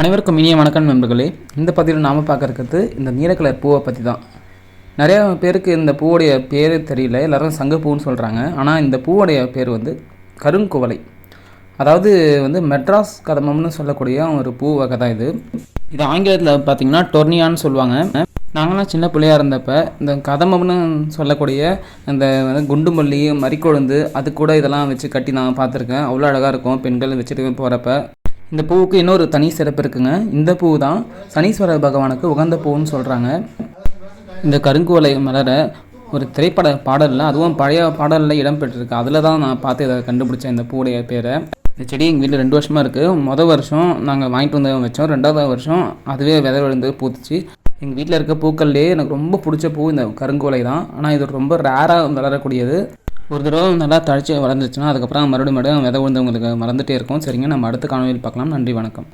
அனைவருக்கும் இனிய வணக்கம் நண்பர்களே. இந்த பதிவில் நாம் பார்க்க இந்த நீலக்கலர் பூவை பற்றி தான் நிறையா பேருக்கு இந்த பூவுடைய பேர் தெரியல. எல்லாரும் சங்கப்பூன்னு சொல்கிறாங்க ஆனால் இந்த பூவுடைய பேர் வந்து கருங்குவலை அதாவது வந்து மெட்ராஸ் கதமம்னு சொல்லக்கூடிய ஒரு பூ வகை தான் இது. இது ஆங்கிலத்தில் பார்த்திங்கன்னா டொர்னியான்னு சொல்லுவாங்க. நாங்களாம் சின்ன பிள்ளையாக இருந்தப்போ இந்த கதமம்னு சொல்லக்கூடிய இந்த குண்டுமல்லி மறிக்கொழுந்து அது கூட இதெல்லாம் வச்சு கட்டி நான் பார்த்துருக்கேன். அவ்வளோ அழகாக இருக்கும். பெண்கள் வச்சுட்டு போகிறப்ப இந்த பூவுக்கு இன்னொரு தனி சிறப்பு இருக்குங்க. இந்த பூ தான் சனீஸ்வர பகவானுக்கு உகந்த பூன்னு சொல்கிறாங்க இந்த கருங்குவலை மலர ஒரு திரைப்பட பாடலில் அதுவும் பழைய பாடலில் இடம்பெற்றிருக்கு அதில் தான் நான் பார்த்து இதை கண்டுபிடிச்சேன் இந்த பூவுடைய பேரை. இந்த செடி எங்கள் வீட்டில் ரெண்டு வருஷமாக இருக்குது மொதல் வருஷம் நாங்கள் வாங்கிட்டு வந்து வச்சோம். ரெண்டாவது வருஷம் அதுவே விதை விழுந்து பூத்துச்சு. எங்கள் வீட்டில் இருக்க பூக்கள்லேயே எனக்கு ரொம்ப பிடிச்ச பூ இந்த கருங்குவலை தான் ஆனால் இது ரொம்ப ரேராக வளரக்கூடியது ஒரு தடவை நல்லா தழைச்சி வளர்ந்துச்சுன்னா அதுக்கப்புறம் மறுபடியும் மறுபடியும் விதை விழுந்தவங்களுக்கு மறந்துகிட்டே இருக்கும். சரிங்க நம்ம அடுத்த காணொலியில் பார்க்கலாம். நன்றி வணக்கம்.